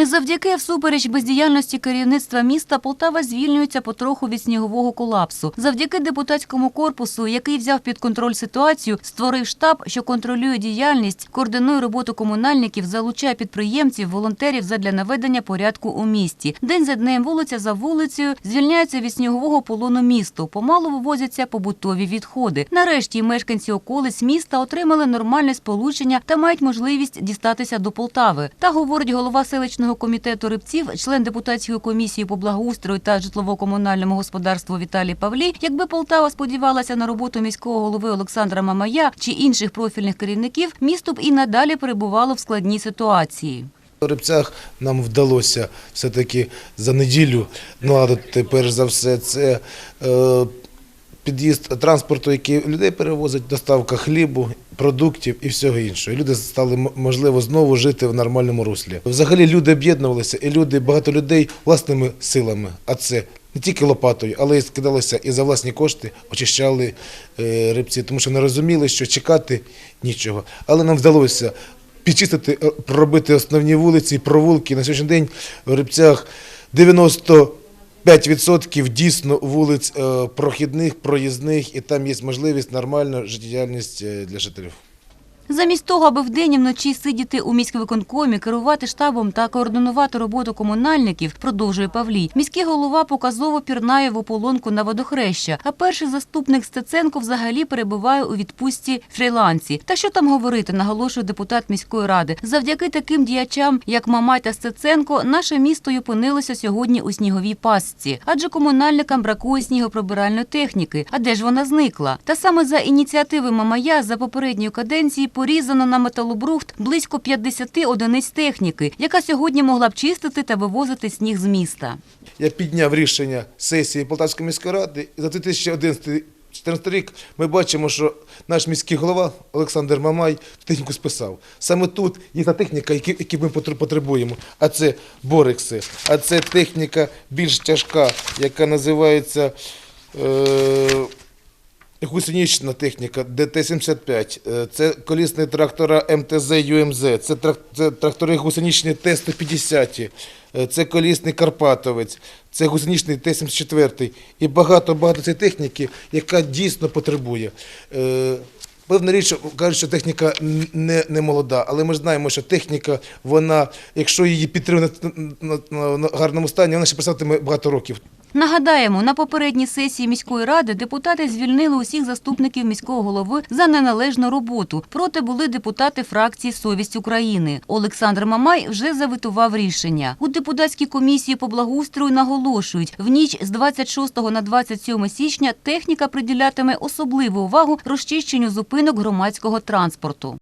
Не завдяки, всупереч бездіяльності керівництва міста Полтава звільнюється потроху від снігового колапсу. Завдяки депутатському корпусу, який взяв під контроль ситуацію, створив штаб, що контролює діяльність, координує роботу комунальників, залучає підприємців, волонтерів задля наведення порядку у місті. День за днем, вулиця за вулицею, звільняється від снігового полону місто. Помалу вивозяться побутові відходи. Нарешті мешканці околиць міста отримали нормальне сполучення та мають можливість дістатися до Полтави. Та говорить голова селищного комітету рибців, член депутатської комісії по благоустрою та житлово-комунальному господарству Віталій Павлій. Якби Полтава сподівалася на роботу міського голови Олександра Мамая чи інших профільних керівників, місто б і надалі перебувало в складній ситуації. У Рибцях нам вдалося все-таки за неділю наладити, перш за все, це е, під'їзд транспорту, який людей перевозить, доставка хлібу, продуктів і всього іншого. Люди стали можливо знову жити в нормальному руслі. Взагалі люди об'єднувалися, і люди, багато людей власними силами. А це не тільки лопатою, але й скидалися і за власні кошти очищали е, рибці, тому що не розуміли, що чекати нічого. Але нам вдалося підчистити, е, проробити основні вулиці, провулки. На сьогоднішній день в Рибцях 95% дійсно вулиць е, прохідних, проїзних, і там є можливість нормальна життєдіяльність е, для жителів. Замість того, аби вдень і вночі сидіти у міськвиконкомі, керувати штабом та координувати роботу комунальників, продовжує Павлій. Міський голова показово пірнає в ополонку на водохреща, а перший заступник Стеценко взагалі перебуває у відпустці фрілансі. Та що там говорити, наголошує депутат міської ради. Завдяки таким діячам, як Мамай та Стеценко, наше місто й опинилося сьогодні у сніговій пастці. Адже комунальникам бракує снігоприбиральної техніки. А де ж вона зникла? Та саме за ініціативи Мамая за попередньої каденції порізано на металобрухт близько 50 одиниць техніки, яка сьогодні могла б чистити та вивозити сніг з міста. Я підняв рішення сесії Полтавської міської ради. За 2011 рік ми бачимо, що наш міський голова Олександр Мамай техніку списав. Саме тут є та техніка, яку ми потр- потребуємо. А це борекси, а це техніка більш тяжка, яка називається. Е- Гусенична техніка? ДТ-75, е, це колісні трактора МТЗ ЮМЗ, це, трактори гусеничні Т-150, е, це колісний Карпатовець, це гусеничний Т-74 і багато-багато цієї техніки, яка дійсно потребує. Е, Певна річ, кажуть, що техніка не, не молода, але ми ж знаємо, що техніка, вона, якщо її підтримати на, на, на гарному стані, вона ще працюватиме багато років. Нагадаємо, на попередній сесії міської ради депутати звільнили усіх заступників міського голови за неналежну роботу. Проти були депутати фракції Совість України. Олександр Мамай вже завитував рішення. У депутатській комісії по благоустрою наголошують, в ніч з 26 на 27 січня техніка приділятиме особливу увагу розчищенню зупинок громадського транспорту.